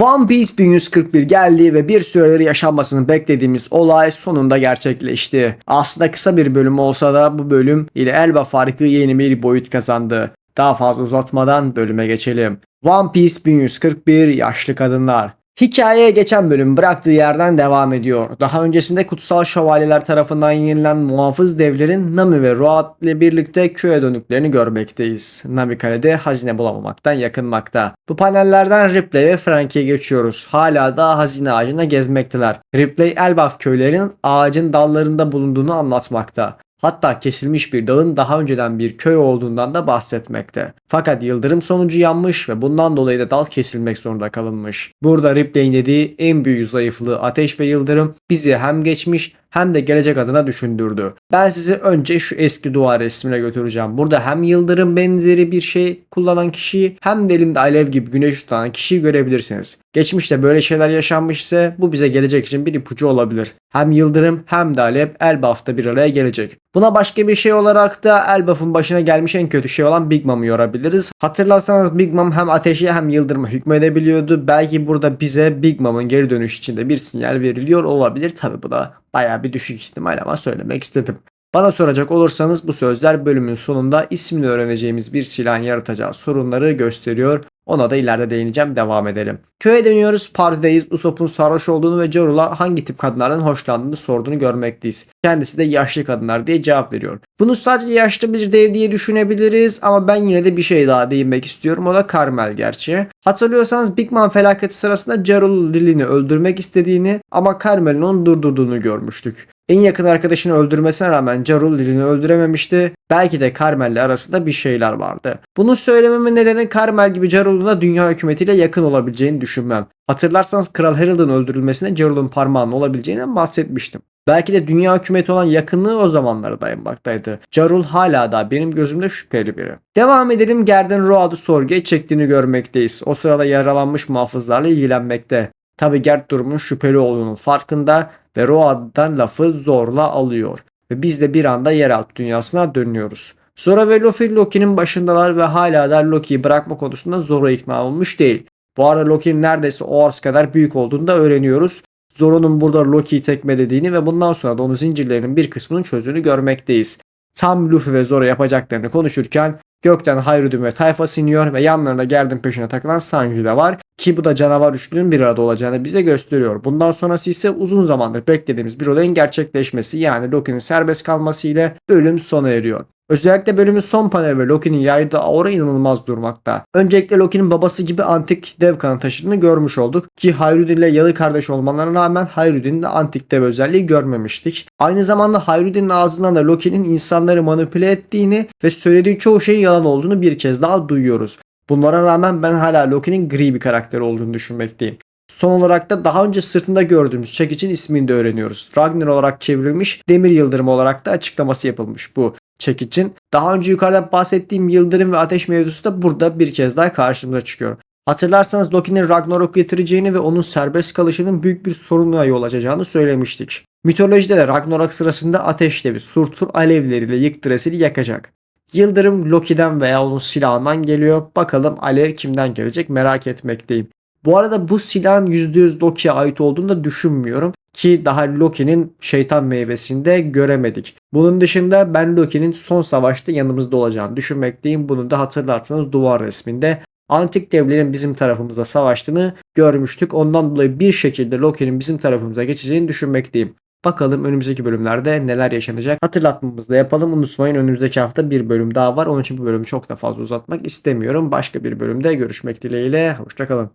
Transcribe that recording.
One Piece 1141 geldi ve bir süredir yaşanmasını beklediğimiz olay sonunda gerçekleşti. Aslında kısa bir bölüm olsa da bu bölüm ile Elba farkı yeni bir boyut kazandı. Daha fazla uzatmadan bölüme geçelim. One Piece 1141 Yaşlı Kadınlar Hikayeye geçen bölüm bıraktığı yerden devam ediyor. Daha öncesinde kutsal şövalyeler tarafından yenilen muhafız devlerin Nami ve Roat ile birlikte köye dönüklerini görmekteyiz. Nami kalede hazine bulamamaktan yakınmakta. Bu panellerden Ripley ve Frankie'ye geçiyoruz. Hala da hazine ağacına gezmekteler. Ripley Elbaf köylerinin ağacın dallarında bulunduğunu anlatmakta. Hatta kesilmiş bir dağın daha önceden bir köy olduğundan da bahsetmekte. Fakat yıldırım sonucu yanmış ve bundan dolayı da dal kesilmek zorunda kalınmış. Burada Ripley'in dediği en büyük zayıflığı ateş ve yıldırım bizi hem geçmiş hem de gelecek adına düşündürdü. Ben sizi önce şu eski duvar resmine götüreceğim. Burada hem yıldırım benzeri bir şey kullanan kişiyi hem de elinde alev gibi güneş tutan kişiyi görebilirsiniz. Geçmişte böyle şeyler yaşanmış ise bu bize gelecek için bir ipucu olabilir. Hem yıldırım hem de alev Elbaf'ta bir araya gelecek. Buna başka bir şey olarak da Elbaf'ın başına gelmiş en kötü şey olan Big Mom'u yorabiliriz. Hatırlarsanız Big Mom hem ateşe hem yıldırıma hükmedebiliyordu. Belki burada bize Big Mom'un geri dönüş içinde bir sinyal veriliyor olabilir. Tabi bu da Baya bir düşük ihtimal ama söylemek istedim. Bana soracak olursanız bu sözler bölümün sonunda ismini öğreneceğimiz bir silahın yaratacağı sorunları gösteriyor. Ona da ileride değineceğim. Devam edelim. Köye dönüyoruz. Partideyiz. Usopp'un sarhoş olduğunu ve Jorul'a hangi tip kadınlardan hoşlandığını sorduğunu görmekteyiz. Kendisi de yaşlı kadınlar diye cevap veriyor. Bunu sadece yaşlı bir dev diye düşünebiliriz ama ben yine de bir şey daha değinmek istiyorum. O da Carmel gerçi. Hatırlıyorsanız Big Man felaketi sırasında Jarul Lily'ni öldürmek istediğini ama Carmel'in onu durdurduğunu görmüştük. En yakın arkadaşını öldürmesine rağmen Jarul Lily'ni öldürememişti. Belki de Carmel'le arasında bir şeyler vardı. Bunu söylememin nedeni Carmel gibi Jarul'un da dünya hükümetiyle yakın olabileceğini düşünmem. Hatırlarsanız Kral Harold'un öldürülmesine Jarul'un parmağının olabileceğinden bahsetmiştim. Belki de dünya hükümeti olan yakınlığı o zamanlara dayanmaktaydı. Jarul hala da benim gözümde şüpheli biri. Devam edelim Gerden Road'u sorguya çektiğini görmekteyiz. O sırada yaralanmış muhafızlarla ilgilenmekte. Tabi Gert durumun şüpheli olduğunun farkında ve Road'dan lafı zorla alıyor. Ve biz de bir anda yeraltı dünyasına dönüyoruz. Zora ve Luffy Loki'nin başındalar ve hala da Loki'yi bırakma konusunda Zoro ikna olmuş değil. Bu arada Loki'nin neredeyse Oars kadar büyük olduğunu da öğreniyoruz. Zoro'nun burada Loki'yi tekmelediğini ve bundan sonra da onun zincirlerinin bir kısmının çözüldüğünü görmekteyiz. Tam Luffy ve Zoro yapacaklarını konuşurken gökten Hayrudin ve tayfa siniyor ve yanlarında Gerdin peşine takılan Sanji de var. Ki bu da canavar üçlünün bir arada olacağını bize gösteriyor. Bundan sonrası ise uzun zamandır beklediğimiz bir olayın gerçekleşmesi yani Loki'nin serbest kalması ile bölüm sona eriyor. Özellikle bölümün son paneli ve Loki'nin yaydığı aura inanılmaz durmakta. Öncelikle Loki'nin babası gibi antik dev kanı taşıdığını görmüş olduk. Ki Hayrudin ile yalı kardeş olmalarına rağmen Hayrudin'in de antik dev özelliği görmemiştik. Aynı zamanda Hayrudin'in ağzından da Loki'nin insanları manipüle ettiğini ve söylediği çoğu şeyin yalan olduğunu bir kez daha duyuyoruz. Bunlara rağmen ben hala Loki'nin gri bir karakter olduğunu düşünmekteyim. Son olarak da daha önce sırtında gördüğümüz çekicin ismini de öğreniyoruz. Ragnar olarak çevrilmiş, demir yıldırım olarak da açıklaması yapılmış bu çekicin. Daha önce yukarıda bahsettiğim yıldırım ve ateş mevzusu da burada bir kez daha karşımıza çıkıyor. Hatırlarsanız Loki'nin Ragnarok getireceğini ve onun serbest kalışının büyük bir sorunluğa yol açacağını söylemiştik. Mitolojide de Ragnarok sırasında ateş devi Surtur alevleriyle Yggdrasil'i yakacak. Yıldırım Loki'den veya onun silahından geliyor. Bakalım alev kimden gelecek merak etmekteyim. Bu arada bu silahın %100 Loki'ye ait olduğunu da düşünmüyorum ki daha Loki'nin şeytan meyvesini de göremedik. Bunun dışında ben Loki'nin son savaşta yanımızda olacağını düşünmekteyim. Bunu da hatırlarsanız duvar resminde antik devlerin bizim tarafımızda savaştığını görmüştük. Ondan dolayı bir şekilde Loki'nin bizim tarafımıza geçeceğini düşünmekteyim. Bakalım önümüzdeki bölümlerde neler yaşanacak. Hatırlatmamızı da yapalım. Unutmayın önümüzdeki hafta bir bölüm daha var. Onun için bu bölümü çok da fazla uzatmak istemiyorum. Başka bir bölümde görüşmek dileğiyle. Hoşçakalın.